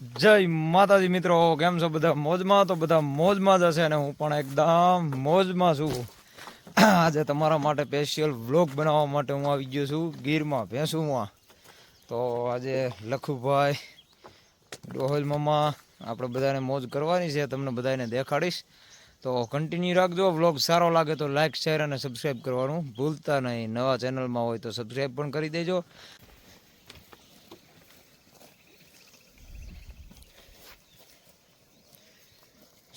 જય માતાજી મિત્રો, કેમ છો બધા મોજમાં? તો બધા મોજમાં જ હશે અને હું પણ એકદમ મોજમાં છું. આજે તમારા માટે સ્પેશિયલ વ્લોગ બનાવવા માટે હું આવી ગયો છું, ગીરમાં ભેંસુમાં. તો આજે લખુભાઈ, ડોહલ મામા, આપણે બધાને મોજ કરવાની છે, તમને બધાને દેખાડીશ. તો કન્ટિન્યુ રાખજો વ્લોગ સારો લાગે તો લાઇક શેર અને સબસ્ક્રાઈબ કરવાનું ભૂલતા નહીં. નવા ચેનલમાં હોય તો સબસ્ક્રાઈબ પણ કરી દેજો.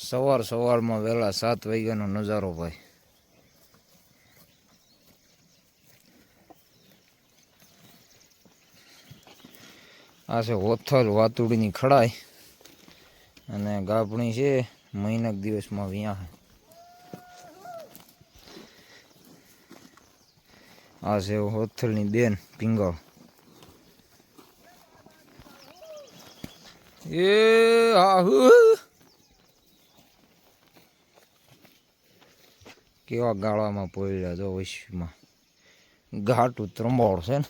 સવાર સવારમાં વહેલા સાત વાગ્યાનો નજારો ભાઈ. આ છે હોથલ વાતુડીની ખડાઈ અને ગાભણી છે મહિનાક દિવસમાં વિયા આ છે હોથલની બેન પિંગળ. એ આહુ કેવા ગાળામાં પડ્યા જો વિશ્વમાં. ઘાટું ત્રંબોળ છે ને.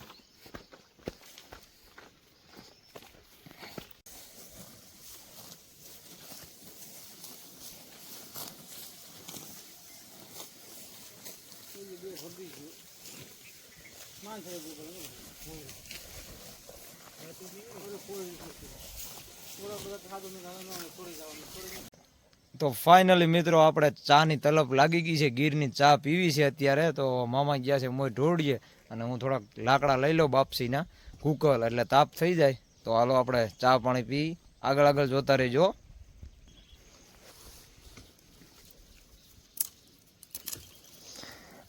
ફાઇનલી મિત્રો આપણે ચાની તલપ લાગી ગઈ છે, ગીરની ચા પીવી છે અત્યારે. તો મામા ગયા છે મોય ઢોળીએ અને હું થોડાક લાકડા લઈ લઉં બાપસીના કુકલ, એટલે તાપ થઈ જાય. તો હાલો આપણે ચા પાણી પી, આગળ આગળ જોતા રહેજો.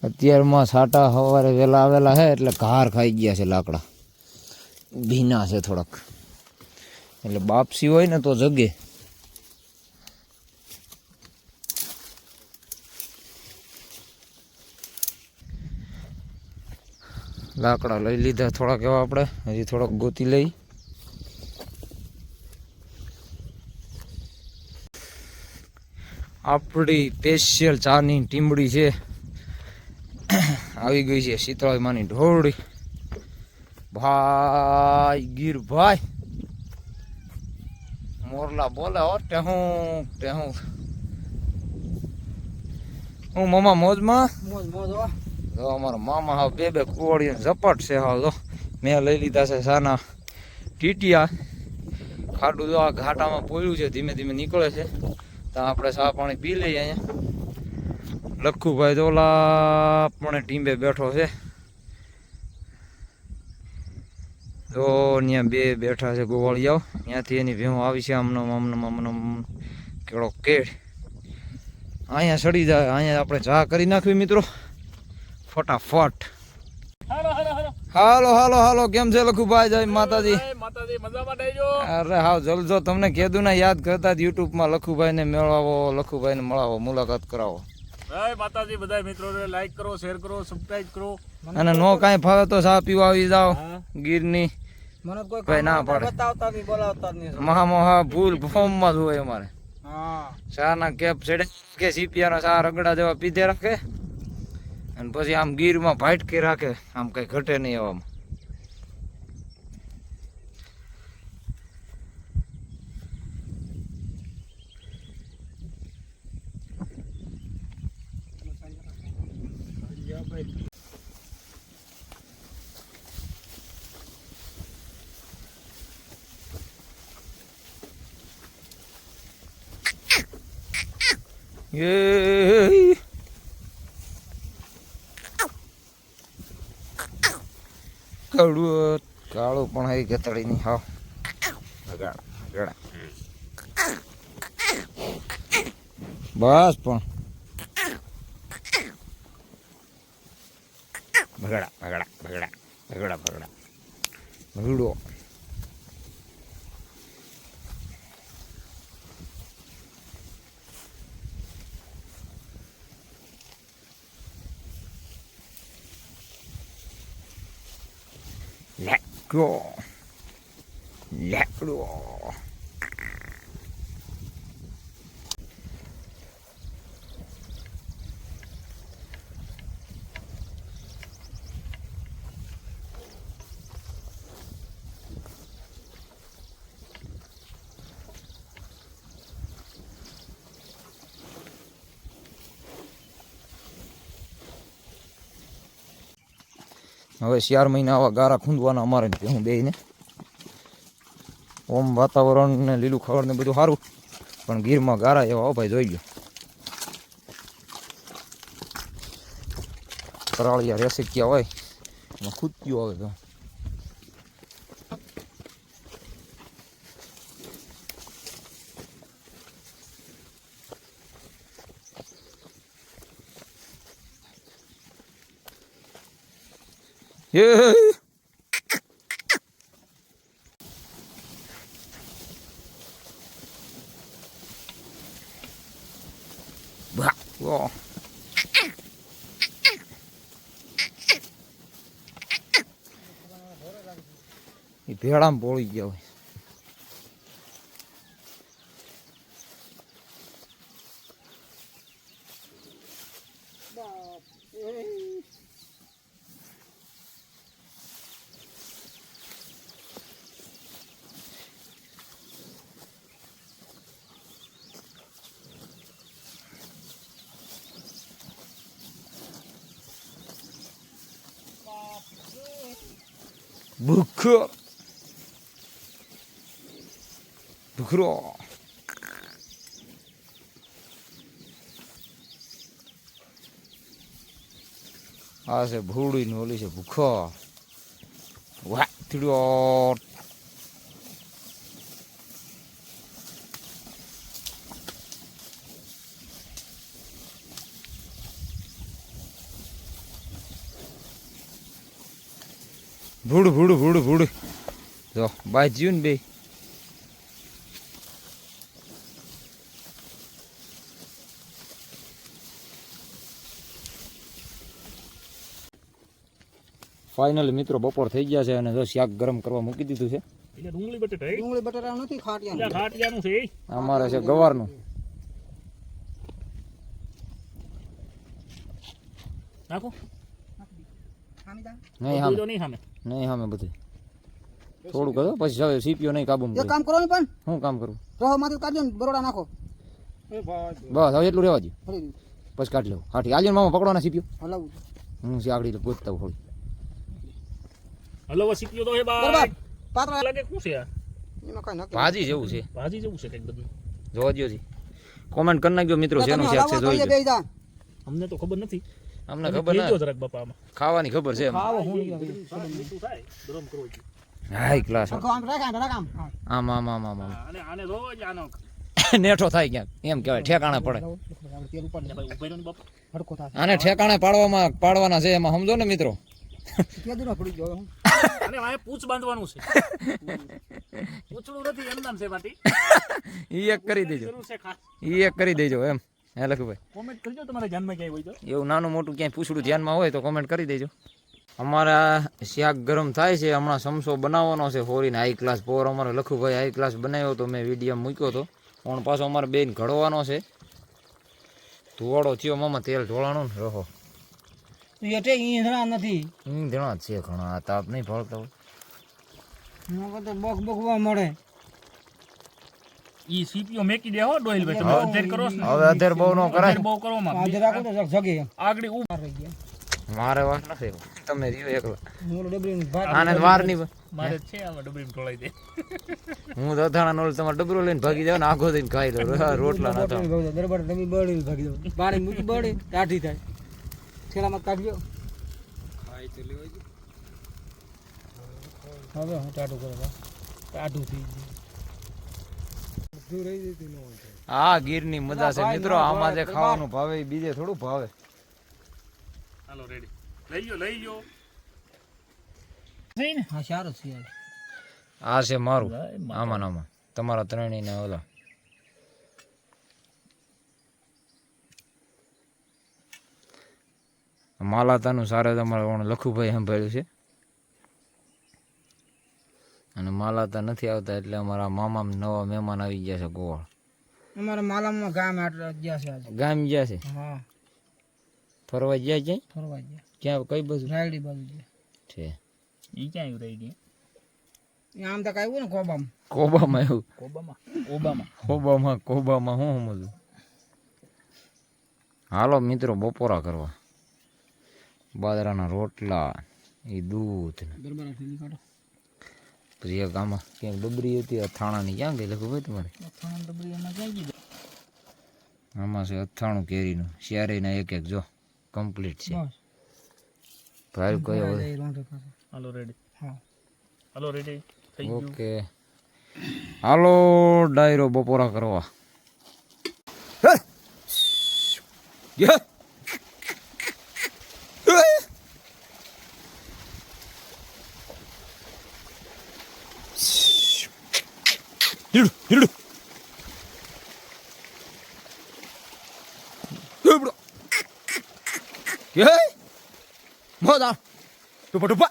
અત્યારમાં સાટા સવારે વહેલા આવેલા છે એટલે ઘાર ખાઈ ગયા છે લાકડા. ભીના છે થોડાક. એટલે બાપસી હોય ને તો જગે. લાકડા લઈ લીધા થોડાક એવા આપણે. હજી થોડાક ગોતી લઈ. આપણી સ્પેશિયલ ચાની ટીમડી છે. આવી ગઈ છે શીતળામાની ઢોળી. ભાઈ ગીર ભાઈ મોરલા બોલે હો, ટેહું ટેહું. હું મમા મોજમાં? મોજ મોજ જો અમારા મામા હાવ બે બે કુવાડીઓ ઝપટ છે હાવ, જો. મેં લઈ લીધા છે સાના ટીટિયા. ખાડું જો આ ઘાટામાં પોયું છે, ધીમે ધીમે નીકળે છે. તો આપણે સા પાણી પી લઈએ અહીંયા. લખુભાઈ તો ઓલા પણ ટીંબે બેઠો છે. તો ત્યાં બે બેઠા છે ગોવાળિયાઓ. ત્યાંથી એની ભેહું આવી છે આમનો આમનો આમનો કેળો કેળ. અહીંયા સડી જાય, અહીંયા આપણે ચા કરી નાખવી મિત્રો. ફટાફટ. હાલો હાલો હાલો. હાલો હાલો હાલો. કેમ છે લખુભાઈ? જય માતાજી. જય માતાજી અરે હા જલજો. તમને કીધું ને યાદ કરતા યુટ્યુબમાં લખુભાઈને મેળવો લખુભાઈને મળાવો મુલાકાત કરાવો. માતાજી બધા મિત્રો લાઈક કરો શેર કરો સબસ્ક્રાઇબ કરો. અને નો કાંઈ ફાવે તો સા પીવા આવી જાઓ. ગીરની. મને કોઈ ના પડે. બતાવતા નહીં બોલાવતા નહીં. મહા મહા ભૂલ ફોર્મમાં જ હોય અમારે. હા. ચાના કેપ ચડે. કે સીપિયાના સા રગડા જેવા પીધે રાખે. અને પછી આમ ગીરમાં ભાટકી રાખે આમ કઈ ઘટે નહીં એવામાં. એ કડવું કાળું પણ આવી ગતડી ની હાવ બગાડ બગાડ બસ પણ. ભગડા ભગડા ભગડા ભગડા ભગડા. બગડા બગડો લેકડો લેકડો હવે ચાર મહિના આવા ગારા ખૂંદવાના અમારે ને હું બેને ઓમ વાતાવરણ ને લીલું ખબર ને બધું સારું. પણ ગીરમાં ગારા એવા, હો ભાઈ, જોઈ ગયો કરાળિયા રેસિક્યા હોય, એમાં ખૂત્યું આવે તો. Yeah. Bah, wow. એ ભેળામાં પોળી ગયા હોય ભૂખ ભૂખરો આ છે ભૂડી ને ઓલી છે ભૂખો વાહ થીડ્યો ભૂડ ભૂડ ભૂડ ભૂડ. જો બાજ્યું ને બે. ફાઇનલી મિત્રો બપોર થઈ ગયા છે અને જો શાક ગરમ કરવા મૂકી દીધું છે. એટલે ડુંગળી બટેટા ડુંગળી બટાટા નથી ખાટિયા ખાટિયાનું છે અમારે છે ગવારનું. નાખો. નહીં તો નહીં હા મેં હામે બધું થોડું કરો પછી હવે સીપીઓ નહીં કાબુ એક કામ કરો ને પણ. હું કામ કરું? રહો માંથી કાઢજો ને બરોડા નાખો. બસ હવે એટલું રહેવા દે. પછી કાઢી લઉં. હાઠી આજે મામા પકડવાના સીપીઓ. હલાવું હું સી આગળ ગોતતા થોડી હલાવો સીપીઓ તો હે બા પાત્ર લાગે શું છે એમાં કઈ નક્કી ભાજી જેવું છે. ભાજી જેવું છે કંઈક બધું. જોવા દ્યો જી. કોમેન્ટ કરી નાખજો મિત્રો જેનું શેનું છે જોઈ અમને તો ખબર નથી. અમને ખબર ના. જરાક બાપા આમાં ખાવાની ખબર છે. હાઈ ક્લાસ આમ. આમ આમ. આમ નેઠો થાય ક્યાંક. એમ કહેવાય ઠેકાણે પડે. આને ઠેકાણે પાડવામાં પાડવાના છે એમાં સમજો ને મિત્રો. પૂંછ બાંધવાનું છે. પૂંછડું નથી એમનામ છે માટી. ઈ એક કરી દેજો. ઈ એક કરી દેજો એમ. હે લખુભાઈ? કોમેન્ટ કરજો તમારા ધ્યાનમાં ક્યાંય હોય તો. એવું નાનું મોટું ક્યાંય પૂછડું ધ્યાનમાં હોય તો કોમેન્ટ કરી દેજો. અમારા શાક ગરમ થાય છે હમણાં સમસો બનાવવાનો છે હોરીને હાઈ ક્લાસ પોર અમારે લખુભાઈ હાઈ ક્લાસ બનાવ્યો તો મેં વીડિયો મૂક્યો હતો. પણ પાછો અમારે બેન ઘડવાનો છે. ધોવાડો થયો મામા તેલ ઢોળાણું ને રહો એટલે ઈંધણા નથી. ઈંધણા છે ઘણા આ તાપ નહીં ફળતા હોય બક બકવા મળે. ઈ સીપીઓ મેકી દે હો ડોઈલ ભાઈ તમે અધેર કરો ને. હવે અધેર બહુ નો કરાય. અધેર બહુ કરો માં આજે રાખો તો જગે આગડી આગળ રહી ગયા. મારે વાત નથી. તમે રહ્યો એકલા. હું ડબરી ની ભાગ આને વારની મારે છે આમાં ડબ્બી ઢોળાઈ દે. હું તો થાણા નોલ તમારે ડબરો લઈને ભાગી જાવ ને આખો દઈને ખાઈ દઉં રોટલા ના બોટલ દરબાર તમે બળી ભાગી દો પાણી મૂકી બળી કાઢી થાય. થેલામાં કાઢજો હવે હું ટાઢું કરવા બા. થઈ ગયું. આ ગીરની મજા છે. મિત્રો આમાં જે ખાવાનું ભાવે બીજે થોડું ભાવે. હાલો રેડી લઈ ગયો લઈ ગયો હા સારું છે આ છે મારું. આમાં નામાં આમાં તમારા ત્રણેય ને ઓલા. માલાતાનું સારે તમારે લખુભાઈ સંભાળ્યું છે. અને માલાતા નથી આવતા એટલે અમારા મામા નવા મહેમાન આવી ગયા છે ગોળ. અમારા માલામાં ગામ ગયા છે ગામ ગયા છે? હા. ફરવા ગયા છે? ફરવા ગયા. ક્યાં કઈ બાજુ? રાયડી બાજુ ગયા. છે. ઈ ક્યાં રહી ગઈ આમ તો કાંઈ આવ્યું ને કોબામ કોબામાં એવું કોબામાં? ઓબામા કોબામાં કોબામાં હું સમજું? હાલો મિત્રો બપોરા કરવા. બાજરાના રોટલા એ દૂધ ને બરાબર આઠી ની કાઢો પછી એક આમાં ક્યાંક ડબરી હતી અથાણાની ક્યાં ગઈ લખું ભાઈ તમારે? આમાં છે અથાણું કેરીનું. શિયાળીના એક એક જો કમ્પ્લીટ છે. ભાઈ કયો હાલો રેડી હા. હાલો રેડી થઈ ગયું. ઓકે. હાલો ડાયરો બપોરા કરવા. จ้ะดุบะดุบะ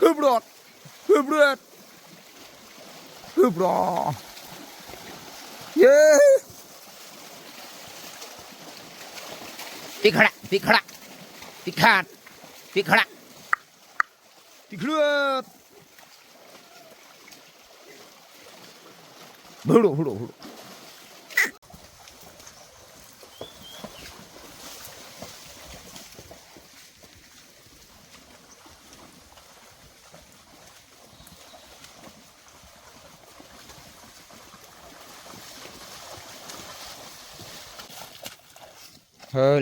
ฮึบรอดฮึบเลือดฮึบรอเย้ติขระติขระติขาดติขระติเคลือดบลูบลูบลู Thơ.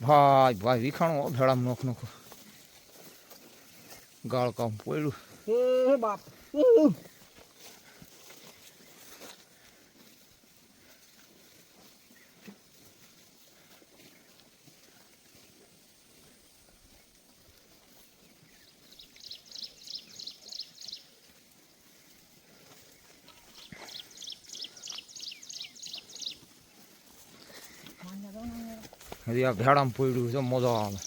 ભાઈ ભાઈ વિખાણો ભેળામ નોખ નોખ. ગાળકામ પોયડું એ બાપ. હજી આ ભેળામ પોયડું છે મજા આવે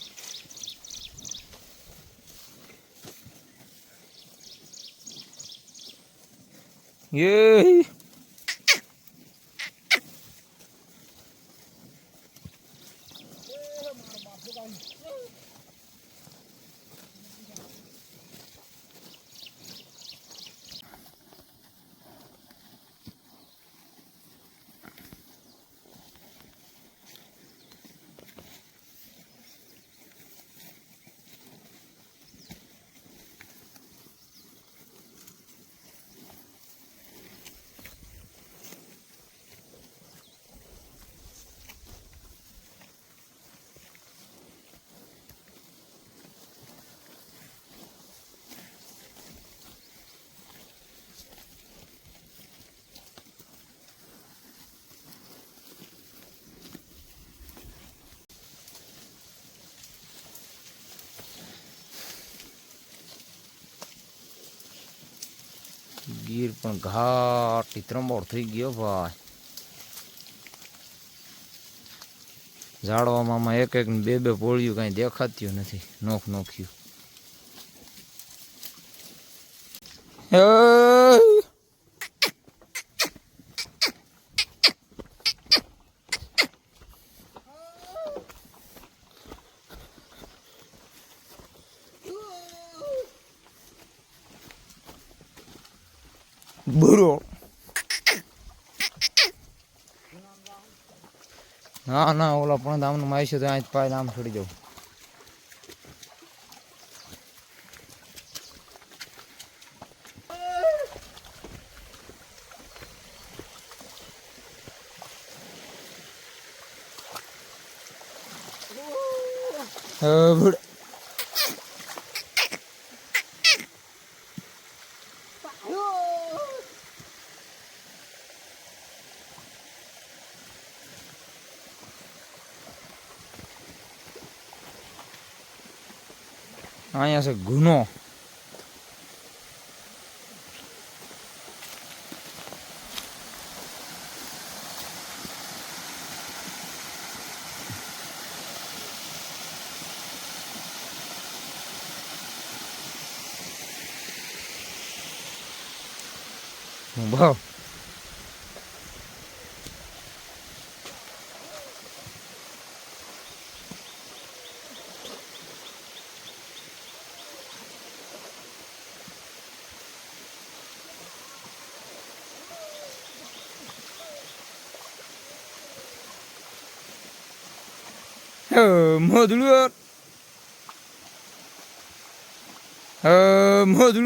એ. ગીર પણ ઘાટી ત્રંબોળ થઈ ગયો ભાઈ. ઝાડવામાં એક એક બે બે પોળિયું કાંઈ દેખાતું નથી. નોખ નોખ્યું. ના ના ઓલા પણ આમનું માયશે તો અહીં પાય આમ છોડી જાઉં Uh, અહીંયા છે ગુનો ಮೊದಲು ಮೊದಲು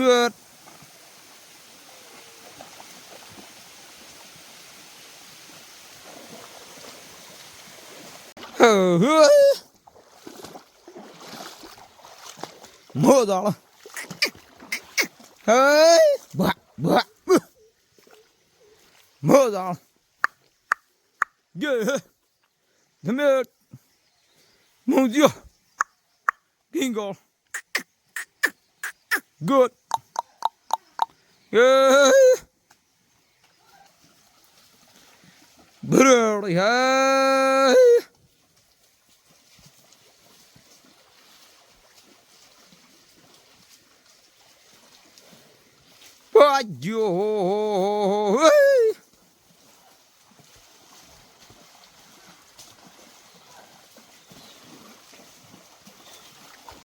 mưa đó là bạ bạ mưa đó là ghê thế mưa Mon Dieu! Good! Yeah! Brutally high! But you!